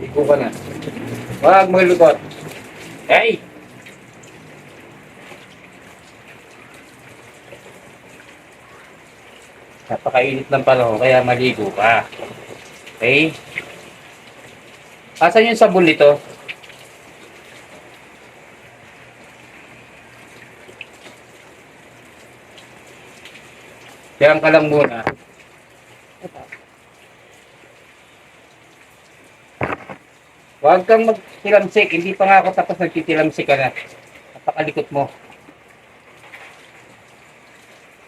Iko ka na. Huwag maglukot. Hey! Napakainit ng panahon, kaya maligo ka. Okay? Asan yung sabon nito? Diyan ka lang muna. Huwag kang magtilamsik. Hindi pa nga ako tapos nagtitilamsik ka na. Napakalikot mo.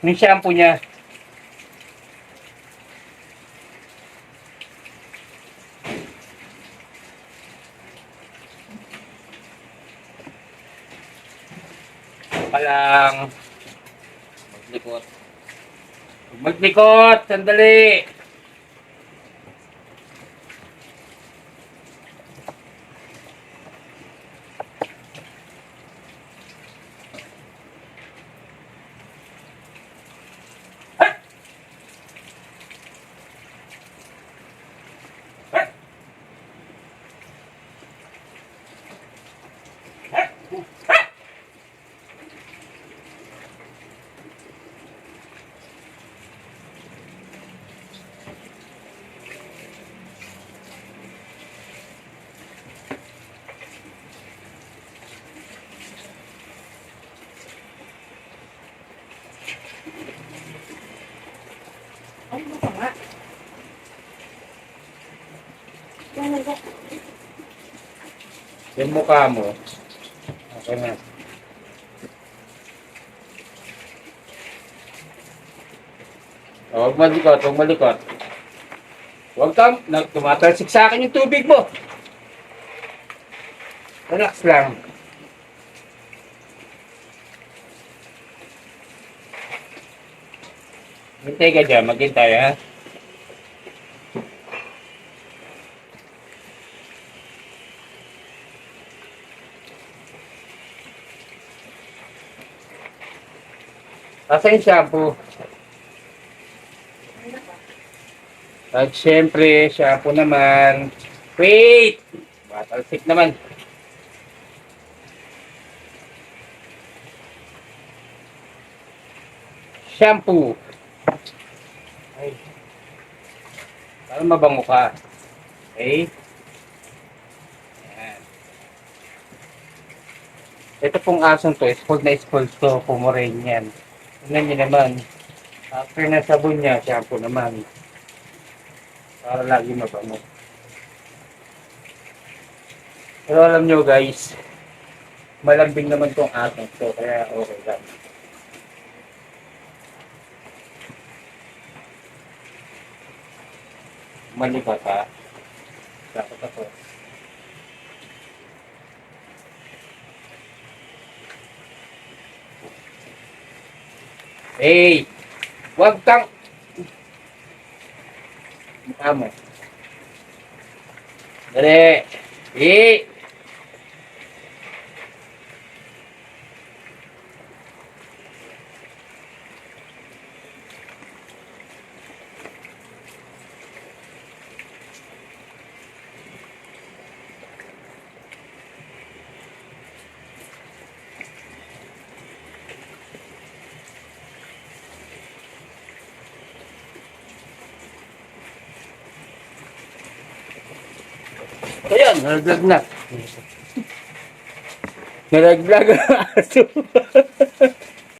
Yung shampoo niya. Palang maglikot. Maglikot! Sandali! Yung mukha mo. Okay na. Oh, Huwag malikot, huwag malikot. Huwag kang, tumatalsik sa akin yung tubig mo. Relax lang. Hintay ka dyan, maghintay ha. Asa yung shampoo? At syempre, shampoo naman. Wait! Batalsik naman. Shampoo. Ay. Para mabango ka. Okay? Ayan. Ito pong asong to, spoiled na spoiled to, Pomeranian. Tingnan niyo naman. After na sabon niya, shampoo naman. Para lagi mabango. Pero alam nyo guys, malambing naman tong asong to, kaya okay lang. Maliba ka. Dapat ako. Hey! Huwag kang... Mukha mo. Dali! Eh! Ayan, nalaglag na. Nalaglag ang aso.